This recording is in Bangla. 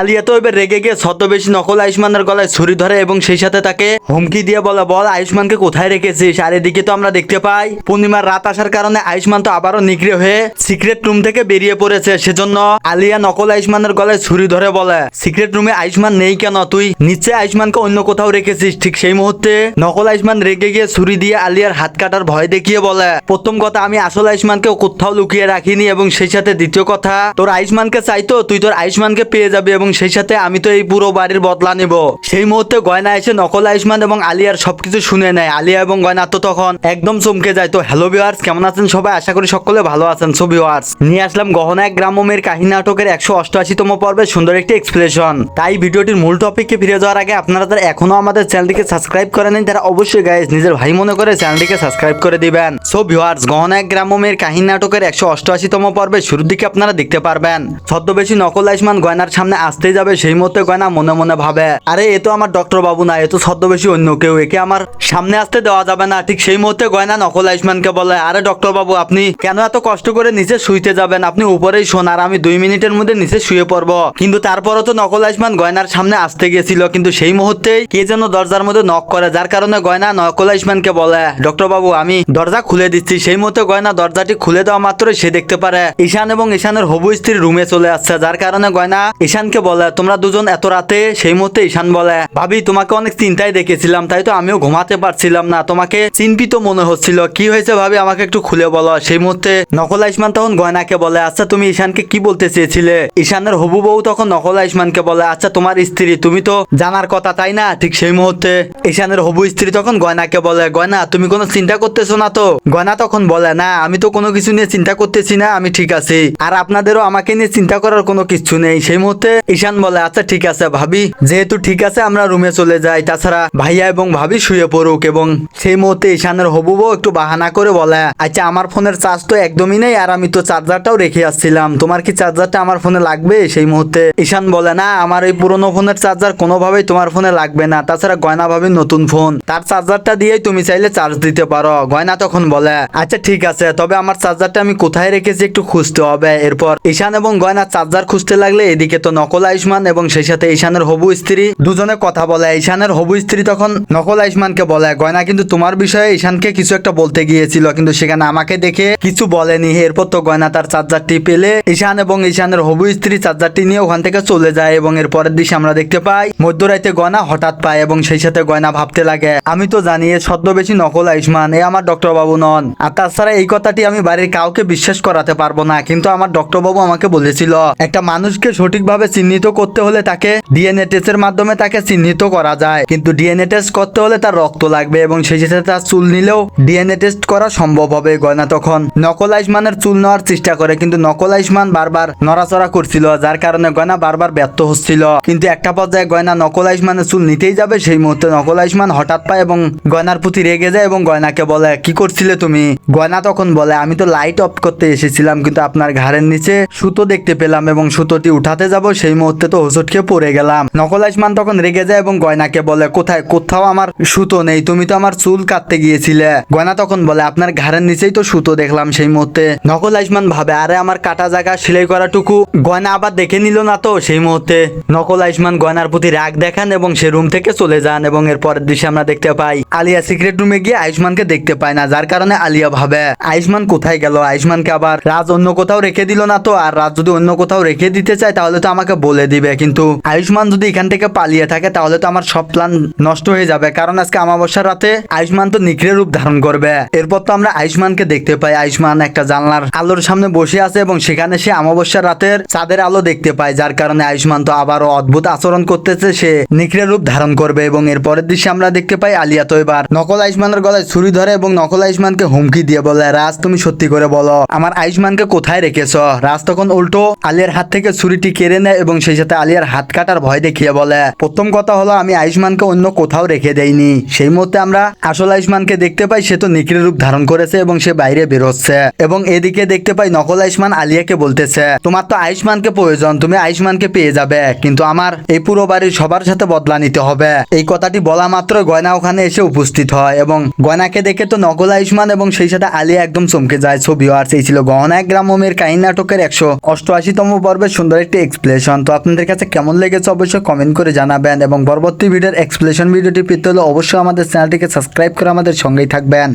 আলিয়া তো এবার রেগে গিয়ে শত বেশি নকল আয়ুষ্মানের গলায় ছুরি ধরে এবং সেই সাথে তাকে হুমকি দিয়ে বলে, বল, আয়ুষ্মানকে কোথায় রেখেছিস? আর এদিকে তো আমরা দেখতে পাই, পূর্ণিমার রাত আসার কারণে আয়ুষ্মান তো আবারও নিগ্রে হয়ে সিক্রেট রুম থেকে বেরিয়ে পড়েছে। সেজন্য আলিয়া নকল আয়ুষ্মানের গলায় ছুরি ধরে বলে, সিক্রেট রুমে আয়ুষ্মান নেই কেন? তুই নিচে আয়ুষ্মানকে অন্য কোথাও রেখেছিস। ঠিক সেই মুহূর্তে নকল আয়ুষ্মান রেগে গিয়ে ছুরি দিয়ে আলিয়ার হাত কাটার ভয় দেখিয়ে বলে, প্রথম কথা, আমি আসল আয়ুষ্মানকে কোথাও লুকিয়ে রাখিনি এবং সেই সাথে দ্বিতীয় কথা, তোর আয়ুষ্মানকে চাইতো তুই তোর আয়ুষ্মানকে পেয়ে যাবি এবং সেই সাথে আমি তো এই পুরো বাড়ির বদলা নেব। সেই মুহূর্তে গয়না এসে নকল আয়ুষ্মান এবং আলিয়ার সবকিছু শুনে নেয়। আলিয়া এবং গয়না তো তখন একদম চমকে যায়। তো হ্যালো ভিওয়ার্স কেমন আছেন সবাই? আশা করি সকলে ভালো আছেন। সো ভিওয়ার্স নিয়ে আসলাম গহনা এক গ্রামের কাহিনী নাটকের একশো অষ্টআশিতম পর্বে সুন্দর একটি এক্সপ্রেশন তাই ভিডিওটির মূল টপিককে ফিরে যাওয়ার আগে আপনারা যারা এখনও আমাদের চ্যানেলটিকে সাবস্ক্রাইব করে নেন তারা অবশ্যই গাইজ নিজের ভাই মনে করে চ্যানেলটিকে সাবস্ক্রাইব করে দিবেন। সো ভিওয়ার্স গহনা এক গ্রামের কাহিনী নাটকের একশো অষ্টআশিতম পর্বে শুরুর দিকে আপনারা দেখতে পারবেন। ছদ্মবেশী নকল আয়ুষ্মান গয়নার সামনে আসতেই যাবে, সেই মুহূর্তে গয়না মনে মনে ভাবে, আরে, এ তো আমার ডক্টর বাবু না, এ তো ছদ্মবেশী অন্য কেউ, একে আমার সামনে আসতে দেওয়া যাবে না। ঠিক সেই মুহূর্তে গয়না নকল আয়ুষ্মানকে বলে, আরে ডক্টর বাবু, আপনি কেন এত কষ্ট করে নিচে শুইতে যাবেন? আপনি উপরেই শোন, আর আমি দুই মিনিটের মধ্যে নিচে শুয়ে পড়ব। কিন্তু তারপরও তো নকল আয়ুষ্মান গয়নার সামনে আসতে গিয়েছিল কিন্তু সেই মুহূর্তেই কে যেন দরজার মধ্যে নক করে, যার কারণে গয়না নকল আয়ুষ্মানকে বলে ডক্টর বাবু, আমি দরজা খুলে দিচ্ছি। সেই মুহূর্তে গয়না দরজাটি খুলে দেওয়া মাত্র সে দেখতে পারে, ঈশান এবং ঈশানের হবু স্ত্রী রুমে চলে আসছে, যার কারণে গয়না ঈশানকে বলে, তোমরা দুজন এত রাতে সেই মুহূর্তে ঈশান বলে, ভাবি, তোমাকে অনেক চিন্তায় দেখেছিলাম, তাই তো আমিও ঘুমাতে পারছিলাম না। তোমাকে চিন্তিত মনে হচ্ছিল। কি হয়েছে ভাবি, আমাকে একটু খুলে বলো। সেই মুহূর্তে নকল আয়ুষ্মান তখন গয়নাকে বলে আচ্ছা তুমি ঈশানকে কি বলতে চেয়েছিলে? ঈশানের হবু বউ তখন নকল আয়ুষ্মানকে বলে আচ্ছা তোমার স্ত্রী, তুমি তো জানার কথা, তাই না? ঠিক সেই মুহূর্তে ঈশানের হবু স্ত্রী তখন গয়নাকে বলে, গয়না, তুমি কোনো চিন্তা করতেছো না তো? গয়না তখন বলে, না, আমি তো কোনো কিছু নিয়ে চিন্তা করতেছি না, আমি ঠিক আছি। আর আপনাদেরও আমাকে নিয়ে চিন্তা করার কোনো কিছু নেই। সেই মুহূর্তে ঈশান বলে আচ্ছা ঠিক আছে ভাবি। যেহেতু ঠিক আছে, আমরা রুমে চলে যাই। তাছাড়া ভাইয়া এবং ভাবি শুয়ে পড়ুক এবং সেই মুহূর্তে ঈশানের হবুবও একটু বাহানা করে বলে আচ্ছা আমার ফোনের চার্জ তো একদমই নেই আর আমি তো চার্জারটাও রেখে আসছিলাম। তোমার কি চার্জারটা আমার ফোনে লাগবে? সেই মুহূর্তে ঈশান বলে, না, আমার এই পুরোনো ফোনের চার্জার কোনোভাবেই তোমার ফোনে লাগবে না। তাছাড়া গয়না ভাবি নতুন ফোন। তার চার্জারটা দিয়েই তুমি চাইলে চার্জ দিতে পারো। গয়না তখন বলে আচ্ছা ঠিক আছে, তবে আমার চার্জারটা আমি কোথায় রেখেছি একটু খুঁজতে হবে। এরপর ঈশান এবং গয়না চার্জার খুঁজতে লাগলে এদিকে তো নকল আয়ুষ্মান এবং সেই সাথে ঈশানের হবু স্ত্রী। দুজনে কথা বলে, ঈশানের হবু স্ত্রী তখন নকল আয়ুষ্মানকে বলে, গয়না, কিন্তু তোমার বিষয়ে ঈশানকে কিছু একটা বলতে গিয়েছিল, কিন্তু সেখানে আমাকে দেখে কিছু বলেনি। এরপর তো গয়না তার চার্জারটি পেলে, ঈশান এবং ঈশানের হবু স্ত্রী চার্জারটি নিয়ে ওখান থেকে চলে যায় এবং এর পরের দিশে আমরা দেখতে পাই, মধ্যরাইতে গয়না হঠাৎ পায় এবং সেই সাথে গয়না ভাবতে লাগে। আমি তো জানি এ বেশি নকল আয়ুষ্মান, এ আমার ডক্টর বাবু নন। আর তাছাড়া এই কথাটি আমি বাড়ির কাউকে বিশ্বাস করাতে পারব না, কিন্তু আমার ডক্টর বাবু আমাকে বলেছিল, একটা মানুষকে সঠিকভাবে চিহ্নিত করতে হলে তাকে ডিএনএ টেস্টের মাধ্যমে তাকে চিহ্নিত করা যায়। কিন্তু ডিএনএ টেস্ট করতে হলে তার রক্ত লাগবে এবং সেই সাথে তার চুল নিলেও ডিএনএ টেস্ট করা সম্ভব হবে গয়না তখন। নকল আয়ুষ্মানের চুল নেওয়ার চেষ্টা করে, কিন্তু নকল আয়ুষ্মান বারবার নড়াচড়া করছিল, যার কারণে গয়না বারবার ব্যর্থ হচ্ছিল। কিন্তু একটা পর্যায়ে গয়না নকল আয়ুষ্মানের চুল নিতেই যাবে, সেই মুহূর্তে নকল আয়ুষ্মান হঠাৎ পায় এবং গয়নার প্রতি রেগে যায় এবং গয়নাকে বলে, কি করছিলে তুমি? গয়না তখন বলে, আমি তো লাইট অফ করতে এসেছিলাম, কিন্তু আপনার ঘাড়ের নিচে সুতো দেখতে পেলাম এবং সুতোটি উঠাতে যাব, সেই মুহূর্তে তো হোসটকে পড়ে গেলাম। নকল আয়ুষ্মান তখন রেগে যায় এবং গয়নাকে বলে, কোথায়? কোথাও আমার সুতো নেই, তুমি তো আমার চুল কাটতে গিয়েছিলে। গয়না তখন বলে, আপনার ঘাড়ের নিচেই তো সুতো দেখলাম সেই মুহূর্তে। নকল আয়ুষ্মান ভাবে, আরে, আমার কাটা জায়গা সেলাই করাটুকু। গয়না আবার দেখে নিল না তো সেই মুহূর্তে। নকল আয়ুষ্মান গয়নার প্রতি রাগ দেখান এবং সে রুম থেকে চলে যান এবং এর পরের দৃশ্যে আমরা দেখতে পাই, আলিয়া সিক্রেট রুমে গিয়ে আয়ুষ্মানকে দেখতে পায় না, যার কারণে আলিয়া ভাবে, আয়ুষ্মান কোথায় গেল? আয়ুষ্মানকে আবার রাজ অন্য কোথাও রেখে দিল না তো, আর রাজ যদি অন্য কোথাও রেখে দিতে চায়, তাহলে তো আমাকে বলে দিবে। কিন্তু আয়ুষ্মান যদি এখান থেকে পালিয়ে থাকে, তাহলে তো আমার সব প্ল্যান নষ্ট হয়ে যাবে। কারণ আজকে আমাবস্যার রাতে আয়ুষ্মান তো নিখরে রূপ ধারণ করবে। এরপর তো আমরা আয়ুষ্মানকে দেখতে পাই। আয়ুষ্মান একটা জানলার আলোর সামনে বসে আছে এবং সেখানে সে আমাবস্যার রাতের চাঁদের আলো দেখতে পায়, যার কারণে আয়ুষ্মান তো আবারও অদ্ভুত আচরণ করতেছে, সে নিখরে রূপ ধারণ করবে এবং এরপরের দৃশ্যে আমরা দেখতে পাই আলিয়া, তো এবার নকল আয়ুষ্মানের গলায় ছুরি ধরে এবং নকল আয়ুষ্মানকে হুমকি দিয়ে বলে, রাজ, তুমি সত্যি করে বলো, আমার আয়ুষ্মানকে কোথায় রেখেছ? রাজ তখন উল্টো আলিয়ার হাত থেকে ছুরিটি কেড়ে নেয় এবং সেই সাথে আলিয়ার হাত কাটার ভয় দেখিয়ে বলে, প্রথম কথা হলো আমি আয়ুষ্মানকে অন্য কোথাও রেখে দেইনি। সেই মুহূর্তে আমরা আসল আয়ুষ্মানকে দেখতে পাই, সে তো নিখির রূপ ধারণ করেছে এবং সে বাইরে বেরোচ্ছে। এবং এদিকে দেখতে পাই নকল আয়ুষ্মান আলিয়াকে বলতেছে, তোমার তো আয়ুষ্মানকে প্রয়োজন, তুমি আয়ুষ্মানকে পেয়ে যাবে, কিন্তু আমার এই পুরো বাড়ির সবার সাথে বদলা নিতে হবে। এই কথাটি বলা মাত্র গয়না ওখানে এসে উপস্থিত হয় এবং গয়নাকে দেখে তো নকল আয়ুষ্মান এবং সেই সাথে আলিয়া একদম চমকে যায় ছবি আর সেই ছিল গহনা গ্রামের কাহিনী নাটকের একশো অষ্টআশিতম পর্বের সুন্দর একটি এক্সপ্লেশন তো আপনাদের কাছে কেমন লেগেছে অবশ্যই কমেন্ট করে জানাবেন এবং পরবর্তী ভিডিওর এক্সপ্লেশন ভিডিওটি পেতে হলে অবশ্যই আমাদের চ্যানেলটিকে সাবস্ক্রাইব করে আমাদের সঙ্গেই থাকবেন।